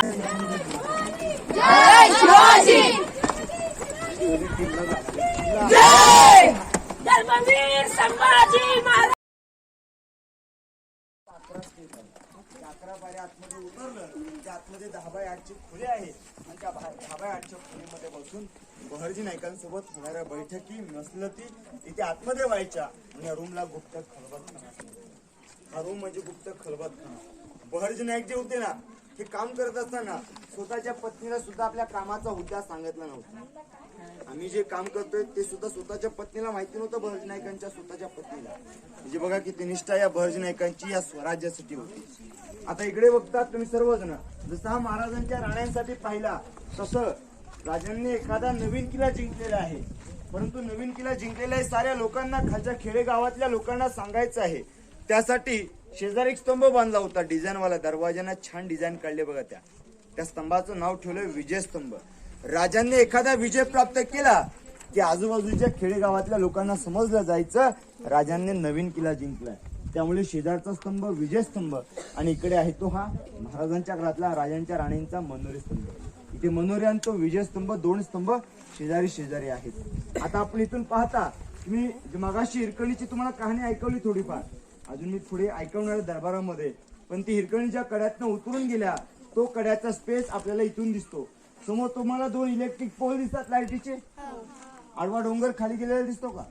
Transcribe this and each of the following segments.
जय आतमध्ये उतरलं त्या आतमध्ये दहा बाय आठची खोली आहे आणि त्या दहा बाय आठच्या खोलीमध्ये बसून बहरजी नायकांसोबत होणाऱ्या बैठकी मसलती इथे आतमध्ये व्हायच्या. आणि या रूमला गुप्त खलबत असायचा. हा रूम म्हणजे गुप्त खलबत बहरजी नाईक जे होते ना हे काम करत असताना स्वतःच्या पत्नीला सुद्धा आपल्या कामाचा हुद्दा सांगितला नव्हता. आम्ही जे काम करतोय ते सुद्धा स्वतःच्या पत्नीला माहिती नव्हतं भरजनायकांच्या नायकांच्या स्वतःच्या पत्नीला. म्हणजे बघा किती निष्ठा या भरजनायकांची नायकांची या स्वराज्यासाठी होती. आता इकडे बघतात तुम्ही सर्वजण जसं हा महाराजांच्या राण्यांसाठी पाहिला तसं राजांनी एखादा नवीन किल्ला जिंकलेला आहे. परंतु नवीन किल्ला जिंकलेला आहे साऱ्या लोकांना खालच्या खेडेगावातल्या लोकांना सांगायचं आहे. त्यासाठी शेजारी एक स्तंभ बांधला होता डिझाईनवाला. दरवाज्यांना छान डिझाईन काढले बघा त्या. त्या स्तंभाचं नाव ठेवलं विजय स्तंभ. राजांनी एखादा विजय प्राप्त केला की आजूबाजूच्या खेडेगावातल्या लोकांना समजलं जायचं राजांनी नवीन किल्ला जिंकलाय. त्यामुळे शेजारचा स्तंभ विजय स्तंभ आणि इकडे आहे तो हा महाराजांच्या घरातला राजांच्या राणींचा मनोरी स्तंभ. इथे मनोरी आणि तो विजय स्तंभ दोन स्तंभ शेजारी शेजारी आहेत. आता आपण इथून पाहता मी मागाशी इरकणीची तुम्हाला कहाणी ऐकवली थोडीफार. अजून मी पुढे ऐकवणार दरबारामध्ये पण ती हिरकणीच्या कड्यातनं उतरून गेल्या तो कड्याचा स्पेस आपल्याला इथून दिसतो. समोर तुम्हाला दोन इलेक्ट्रिक पोल दिसतात लाईटीचे? आडवा डोंगर खाली गेलेला दिसतो का?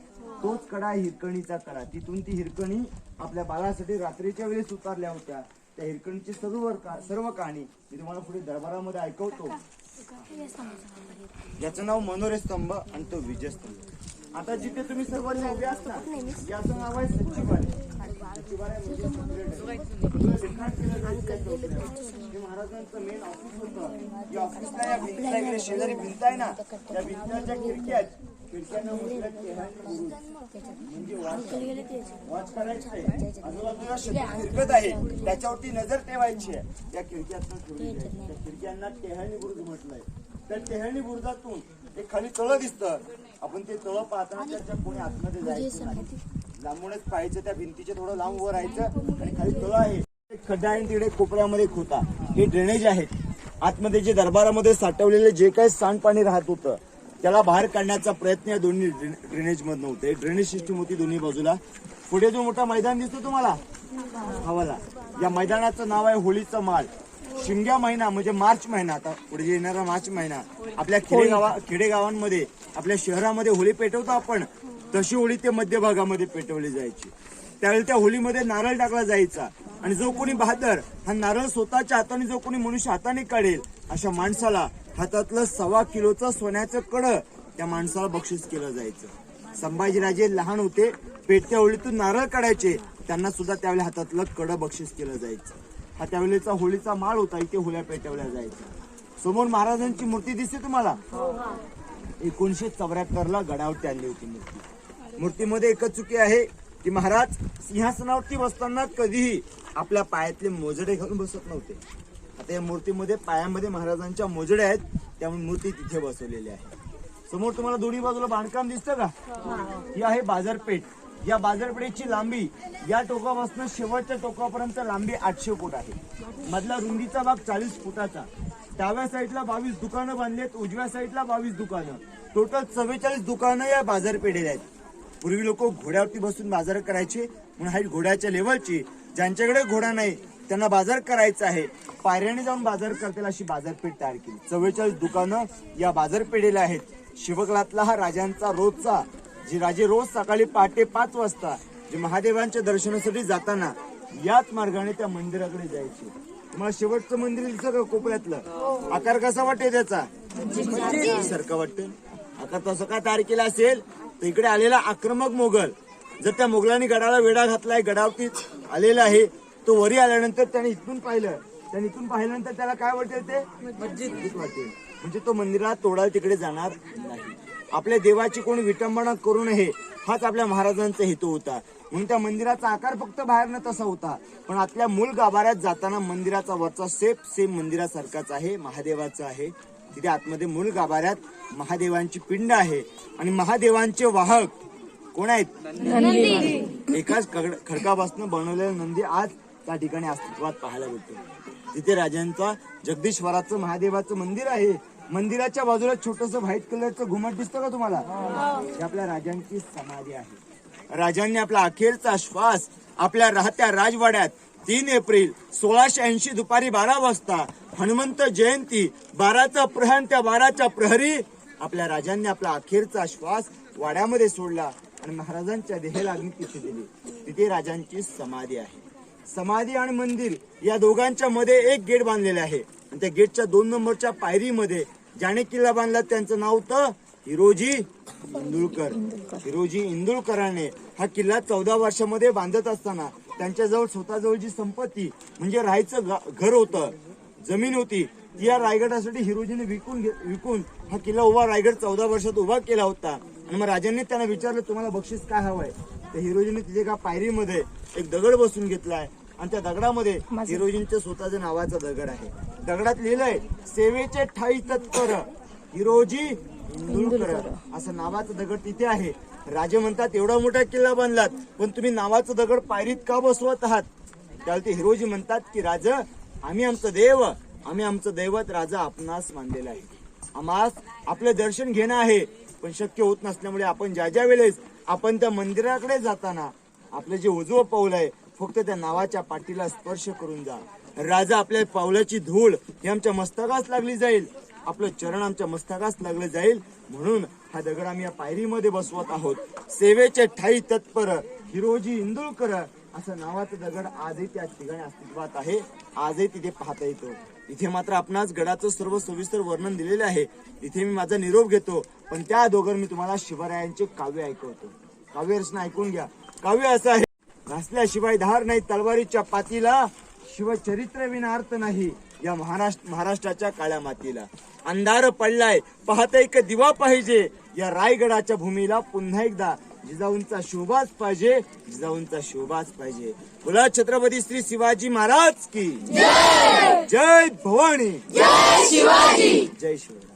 तोच कडा हिरकणीचा कडा तिथून ती हिरकणी आपल्या बाळासाठी रात्रीच्या वेळेस उतारल्या होत्या. त्या हिरकणीची सर्व का- सर्व कहाणी मी तुम्हाला पुढे दरबारामध्ये ऐकवतो. याचं नाव मनोरे स्तंभ आणि तो विजय स्तंभ आता जिथे तुम्ही सर्वजण उभे असता याचं नाव आहे सचिवालय महाराजांचं मेन ऑफिस होतं या ऑफिसला या भिंतीला शेजारी भिंत आहे ना त्या भिंतीच्या खिडक्या खिडक्यांना म्हणजे आहे आजूबाजूला फिरकत आहे त्याच्यावरती नजर ठेवायची आहे त्या खिडक्यातनं ठेवलेली आहे त्या खिडक्यांना टेहळणी बुरुज म्हटलंय त्या टेहळणी बुरुजातून एक खाली तळं दिसतं आपण ते तळं पाहताना त्याच्या कोणी आतमध्ये जायचं नाही लांबूनच पाहायचं त्या भिंतीच्या थोडं लांब वर राहायचं आणि खाली तळं आहे. खड्डा आहे आणि तिकडे कोपऱ्यामध्ये खोता हे ड्रेनेज आहेत आतमध्ये जे दरबारामध्ये साठवलेले जे काही सांडपाणी राहत होतं त्याला बाहेर काढण्याचा प्रयत्न या दोन्ही ड्रेनेज मधनं होते. ड्रेनेज सिस्टम होती दोन्ही बाजूला. पुढे जो मोठा मैदान दिसतो तुम्हाला? हवाला या मैदानाचं नाव आहे होळीचा माल शिमग्या महिना म्हणजे मार्च महिना. आता पुढे येणारा मार्च महिना. आपल्या खेडेगावा खेडेगावांमध्ये आपल्या शहरामध्ये होळी पेटवतो आपण. तशी होळी ते मध्यभागामध्ये पेटवली जायची. त्यावेळी त्या होळीमध्ये नारळ टाकला जायचा. आणि जो कोणी बहादर हा नारळ स्वतःच्या हाताने जो कोणी मनुष्य हाताने काढेल अशा माणसाला हातातलं सव्वा किलोचं सोन्याचं कड त्या माणसाला बक्षीस केलं जायचं. संभाजीराजे लहान होते पेटत्या होळीतून नारळ काढायचे त्यांना सुद्धा त्यावेळी हातातलं कड बक्षीस केलं जायचं. हा त्यावेळेचा होळीचा माळ होता इथे होळ्या पेटवल्या जायच्या. समोर महाराजांची मूर्ती दिसते तुम्हाला? एकोणीशे चौऱ्याहत्तर ला गडावर आणली होती मूर्ती. मूर्तीमध्ये एकच चुकी आहे की महाराज सिंहासनावरती बसताना कधीही आपल्या पायातले मोजडे घालून बसत नव्हते. आता या मूर्तीमध्ये पायामध्ये महाराजांच्या मोजडे आहेत त्यामुळे मूर्ती तिथे बसवलेली आहे. समोर तुम्हाला दोन्ही बाजूला बांधकाम दिसतं का? ही आहे बाजारपेठ. या बाजारपेठेची लांबी या टोकापासून शेवटच्या टोकापर्यंत लांबी आठशे फूट आहे. मधला रुंदीचा भाग चाळीस फुटाचा. डाव्या साईडला बावीस दुकानं बांधलेत उजव्या साईडला बावीस दुकानं. टोटल चव्वेचाळीस दुकानं या बाजारपेठेत आहेत. पूर्वी लोक घोड्यावरती बसून बाजार करायचे म्हणून हाईट घोड्याच्या लेवलची ज्यांच्याकडे घोडा नाही त्यांना बाजार करायचा आहे. पायऱ्याने जाऊन बाजार करतील अशी बाजारपेठ तयार केली. चव्वेचाळीस दुकानं या बाजारपेठेला आहेत. शिवगलातला हा राजांचा रोजचा जे राजे रोज सकाळी पहाटे पाच वाजता जे महादेवांच्या दर्शनासाठी जाताना याच मार्गाने त्या मंदिराकडे जायचे. तुम्हाला शेवटचं मंदिर दिसतं का कोपऱ्यातलं? आकार कसा वाटते त्याचा? सारखा. वाटते आकार तसं का तयार केला असेल? इकडे आलेला आक्रमक मोगल जर त्या मोगलांनी गडाला वेढा घातलाय गडावरती आलेला आहे तो वरी आल्यानंतर त्याने इथून पाहिलं. त्याने इथून पाहिल्यानंतर त्याला काय वाटेल ते? मस्जिद. वाटेल. म्हणजे तो मंदिरात तोडायला तिकडे जाणार नाही. आपल्या देवाची कोणी विटंबना करू नये हाच आपल्या महाराजांचा हेतू होता. म्हणून त्या मंदिराचा आकार फक्त बाहेरनं तसा होता. पण आतल्या मूळ गाभाऱ्यात जाताना मंदिराचा वरचा सेप सेम मंदिरासारखाच आहे महादेवाचा आहे. तिथे आतमध्ये मूळ गाभाऱ्यात महादेवांची पिंड आहे. आणि महादेवांचे वाहक कोण आहेत? एकाच खडकापासून बनवलेला नंदी आज त्या ठिकाणी अस्तित्वात पाहायला भेटतो. तिथे राजांचा जगदीश्वराचं महादेवाचं मंदिर आहे. मंदिराच्या बाजूला छोटस व्हाईट कलरचं घुमट दिसतं का तुम्हाला? ही आपल्या राजांची समाधी आहे. राजांनी आपला अखेरचा श्वास आपल्या राहत्या राजवाड्यात तीन एप्रिल सोळाशे ऐंशी दुपारी बारा वाजता हनुमंत जयंती बाराचा प्रहण त्या बाराच्या प्रहरी आपल्या राजांनी आपला अखेरचा श्वास वाड्यामध्ये सोडला आणि महाराजांच्या देहेला अग्नी तिथे दिली तिथे राजांची समाधी आहे. समाधी आणि मंदिर या दोघांच्या मध्ये एक गेट बांधलेले आहे. आणि त्या गेटच्या दोन नंबरच्या पायरीमध्ये ज्याने किल्ला बांधला त्यांचं नाव होतं हिरोजी इंदुळकर. हिरोजी इंदुळकरांनी हा किल्ला चौदा वर्षामध्ये बांधत असताना त्यांच्याजवळ स्वतःजवळ जी संपत्ती म्हणजे राहायचं घर होतं जमीन होती. ती या रायगडासाठी हिरोजीने विकून विकून हा किल्ला उभा रायगड चौदा वर्षात उभा केला होता. आणि मग राजांनी त्यांना विचारलं तुम्हाला बक्षीस काय हवंय? तर हिरोजीने तिथे का पायरीमध्ये एक दगड बसून घेतलाय. आणि त्या दगडामध्ये हिरोजींच्या स्वतःच्या नावाचा दगड आहे. दगडात लिहिलंय सेवेचे ठाई तत्पर हिरोजी असं नावाचं दगड तिथे आहे. राजे म्हणतात एवढा मोठा किल्ला बांधलात पण तुम्ही नावाचं दगड पायरीत का बसवत आहात? त्यावेळी ते हिरोजी म्हणतात की राज आम्ही आमचं देव आम्ही आमचं दैवत राजा आपणास मानलेलं आहे. आम्हास आपलं दर्शन घेणं आहे पण शक्य होत नसल्यामुळे आपण ज्या ज्या वेळेस आपण त्या मंदिराकडे जाताना आपलं जे उजवं पाऊल आहे फक्त त्या नावाच्या पाठीला स्पर्श करून जा. राजा आपल्या पावलाची धूळ ही आमच्या मस्तकास लागली जाईल. आपलं चरण आमच्या मस्तकास लागलं जाईल. म्हणून हा दगड आम्ही या पायरीमध्ये बसवत आहोत. सेवेचे ठाई तत्पर हिरोजी इंदुळकर असं नावाचं दगड आजही त्या ठिकाणी अस्तित्वात आहे. आजही तिथे पाहता येतो. इथे मात्र आपणास गडाचं सर्व सविस्तर वर्णन दिलेले आहे. इथे मी माझा निरोप घेतो पण त्या अगोदर मी तुम्हाला शिवरायांचे काव्य ऐकवतो. काव्य रचना ऐकून घ्या. काव्य असं आहे घासल्याशिवाय धार नाही तलवारीच्या पातीला शिवचरित्र विना अर्थ नाही. या महाराष्ट्र महाराष्ट्राच्या काळ्या मातीला. अंधार पडलाय पाहता एक दिवा पाहिजे. या रायगडाच्या भूमीला पुन्हा एकदा जिजाऊंचा शोभाच पाहिजे जिजाऊंचा शोभाच पाहिजे. बोला छत्रपती श्री शिवाजी महाराज की. जय! भवानी. जय शिवाजी. जय शिवाजी.